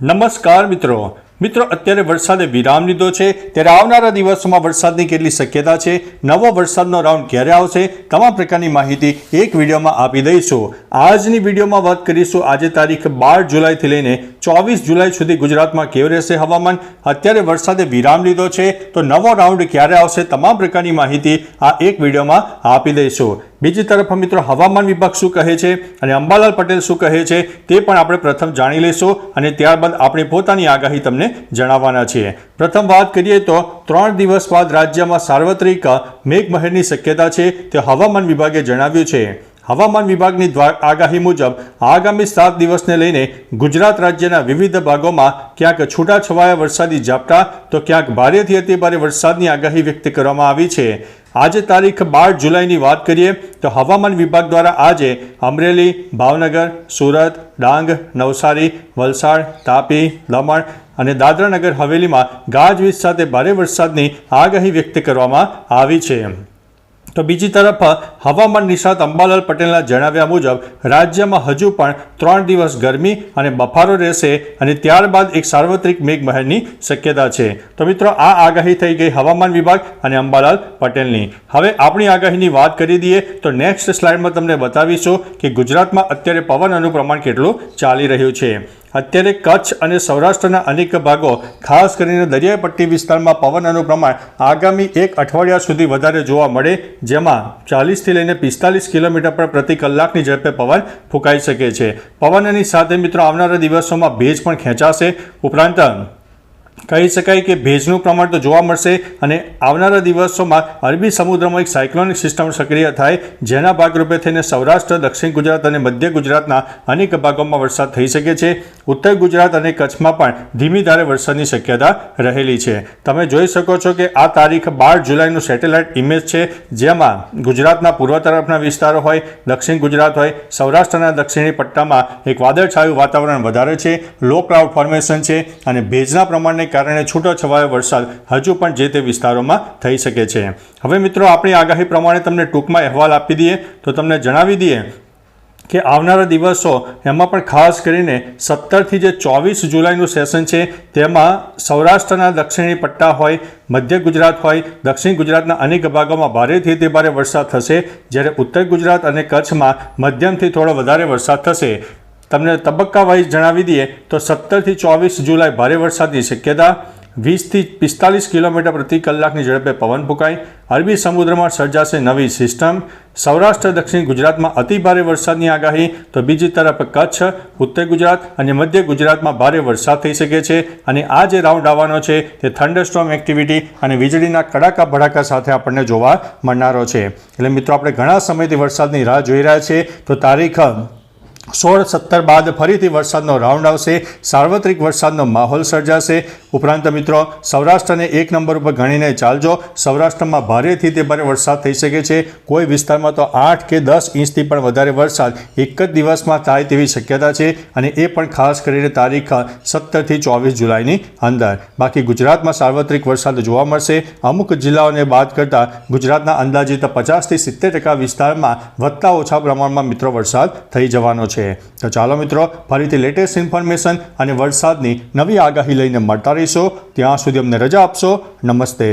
નમસ્કાર મિત્રો. મિત્રો, અત્યારે વરસાદે વિરામ લીધો છે. ત્યારે આવનારા દિવસોમાં વરસાદની કેટલી શક્યતા છે? નવો વરસાદનો રાઉન્ડ ક્યારે આવશે? તમામ પ્રકારની માહિતી એક વિડીયોમાં આપી દઈશું. આજની વિડીયોમાં વાત કરીશું. આજે તારીખ બાર જુલાઈથી લઈને ચોવીસ જુલાઈ સુધી ગુજરાતમાં કેવું રહેશે હવામાન? અત્યારે વરસાદે વિરામ લીધો છે. તો નવો રાઉન્ડ ક્યારે આવશે? તમામ પ્રકારની માહિતી આ એક વિડીયોમાં આપી દઈશું. બીજી તરફ મિત્રો હવામાન વિભાગ શું કહે છે અને અંબાલાલ પટેલ શું કહે છે તે પણ આપણે પ્રથમ જાણી લઈશું અને ત્યારબાદ આપણી પોતાની આગાહી તમને જણાવવાના છીએ. પ્રથમ વાત કરીએ તો ત્રણ દિવસ બાદ રાજ્યમાં સાર્વત્રિક મેઘમહેરની શક્યતા છે તે હવામાન વિભાગે જણાવ્યું છે. હવામાન વિભાગની આગાહી મુજબ, આગામી સાત દિવસને લઈને ગુજરાત રાજ્યના વિવિધ ભાગોમાં ક્યાંક છૂટાછવાયા વરસાદી ઝાપટા, તો ક્યાંક ભારેથી અતિભારે વરસાદની આગાહી વ્યક્ત કરવામાં આવી છે. આજે તારીખ બાર જુલાઈની વાત કરીએ, તો હવામાન વિભાગ દ્વારા આજે અમરેલી, ભાવનગર, સુરત, ડાંગ, નવસારી, વલસાડ, તાપી, દમણ અને દાદરાનગર હવેલીમાં ગાજવીજ સાથે ભારે વરસાદની આગાહી વ્યક્ત કરવામાં આવી છે. તો બીજી તરફ, હવામાન નિષ્ણાત અંબાલાલ પટેલના જણાવ્યા મુજબ, રાજ્યમાં હજુ પણ ત્રણ દિવસ ગરમી અને બફારો રહેશે અને ત્યારબાદ એક સાર્વત્રિક મેઘમહેરની શક્યતા છે. તો મિત્રો, આ આગાહી થઈ ગઈ હવામાન વિભાગ અને અંબાલાલ પટેલની. હવે આપણી આગાહીની વાત કરી દઈએ તો નેક્સ્ટ સ્લાઇડમાં તમને બતાવીશું કે ગુજરાતમાં અત્યારે પવન અનુપ્રમાણ કેટલું ચાલી રહ્યું છે. અત્યારે કચ્છ અને સૌરાષ્ટ્રના અનેક ભાગો, ખાસ કરીને દરિયાઈ પટ્ટી વિસ્તારમાં પવનનું પ્રમાણ આગામી એક અઠવાડિયા સુધી વધારે જોવા મળે, જેમાં ચાલીસથી લઈને પિસ્તાલીસ કિલોમીટર પર પ્રતિ કલાકની ઝડપે પવન ફૂંકાઈ શકે છે. પવનની સાથે મિત્રો આવનારા દિવસોમાં ભેજ પણ ખેંચાશે. ઉપરાંત, કહી શકાય કે ભેજનું પ્રમાણ તો જોવા મળશે અને આવનારા દિવસોમાં અરબી સમુદ્રમાં એક સાયક્લોનિક સિસ્ટમ સક્રિય થાય, જેના ભાગરૂપે થઈને સૌરાષ્ટ્ર, દક્ષિણ ગુજરાત અને મધ્ય ગુજરાતના અનેક ભાગોમાં વરસાદ થઈ શકે છે. ઉત્તર ગુજરાત અને કચ્છમાં પણ ધીમી ધારે વરસાદની શક્યતા રહેલી છે. તમે જોઈ શકો છો કે આ તારીખ બાર જુલાઈનું સેટેલાઇટ ઇમેજ છે, જેમાં ગુજરાતના પૂર્વ તરફના વિસ્તારો હોય, દક્ષિણ ગુજરાત હોય, સૌરાષ્ટ્રના દક્ષિણી પટ્ટામાં એક વાદળછાયું વાતાવરણ વધારે છે, લો ક્લાઉડ ફોર્મેશન છે અને ભેજના પ્રમાણને કારણે છૂટો છવાયો વરસાદ હજુ પણ જે તે વિસ્તારોમાં થઈ શકે છે. હવે મિત્રો, આપણી આગાહી પ્રમાણે તમને ટૂંકમાં અહેવાલ આપી દઈએ. તો તમને જણાવી દઈએ કે આવનારા દિવસો એમાં પણ ખાસ કરીને સત્તરથી જે ચોવીસ જુલાઈનું સેશન છે, તેમાં સૌરાષ્ટ્રના દક્ષિણી પટ્ટા હોય, મધ્ય ગુજરાત હોય, દક્ષિણ ગુજરાતના અનેક ભાગોમાં ભારેથી તે ભારે વરસાદ થશે. જ્યારે ઉત્તર ગુજરાત અને કચ્છમાં મધ્યમથી થોડો વધારે વરસાદ થશે. તમને તબક્કા વાઇઝ જણાવી દઈએ તો સત્તરથી ચોવીસ જુલાઈ ભારે વરસાદની શક્યતા વીસથી પિસ્તાલીસ કિલોમીટર પ્રતિ કલાકની ઝડપે પવન ફૂંકાય અરબી સમુદ્રમાં સર્જાશે નવી સિસ્ટમ. સૌરાષ્ટ્ર, દક્ષિણ ગુજરાતમાં અતિ ભારે વરસાદની આગાહી. તો બીજી તરફ કચ્છ, ઉત્તર ગુજરાત અને મધ્ય ગુજરાતમાં ભારે વરસાદ થઈ શકે છે. અને આ જે રાઉન્ડ આવવાનો છે, તે થંડરસ્ટોમ એક્ટિવિટી અને વીજળીના કડાકા ભડાકા સાથે આપણને જોવા મળનારો છે. એટલે મિત્રો, આપણે ઘણા સમયથી વરસાદની રાહ જોઈ રહ્યા છીએ. તો તારીખ સોળ સત્તર બાદ ફરીથી વરસાદનો રાઉન્ડ આવશે. સાર્વત્રિક વરસાદનો માહોલ સર્જાશે. ઉપરાંત મિત્રો, સૌરાષ્ટ્રને એક નંબર ઉપર ગણીને ચાલજો. સૌરાષ્ટ્રમાં ભારેથી તે ભારે વરસાદ થઈ શકે છે. કોઈ વિસ્તારમાં તો આઠ કે દસ ઇંચથી પણ વધારે વરસાદ એક જ દિવસમાં થાય તેવી શક્યતા છે અને એ પણ ખાસ કરીને તારીખ સત્તરથી ચોવીસ જુલાઈની અંદર. બાકી ગુજરાતમાં સાર્વત્રિક વરસાદ જોવા મળશે. અમુક જિલ્લાઓને બાદ કરતાં ગુજરાતના અંદાજિત પચાસથી સિત્તેર ટકા વિસ્તારમાં વધતા ઓછા પ્રમાણમાં મિત્રો વરસાદ થઈ જવાનો છે. તો ચાલો મિત્રો, ફરીથી લેટેસ્ટ ઇન્ફોર્મેશન અને વરસાદની નવી આગાહી લઈને મળતા રહીશો ત્યાં સુધી અમને રજા આપશો. નમસ્તે.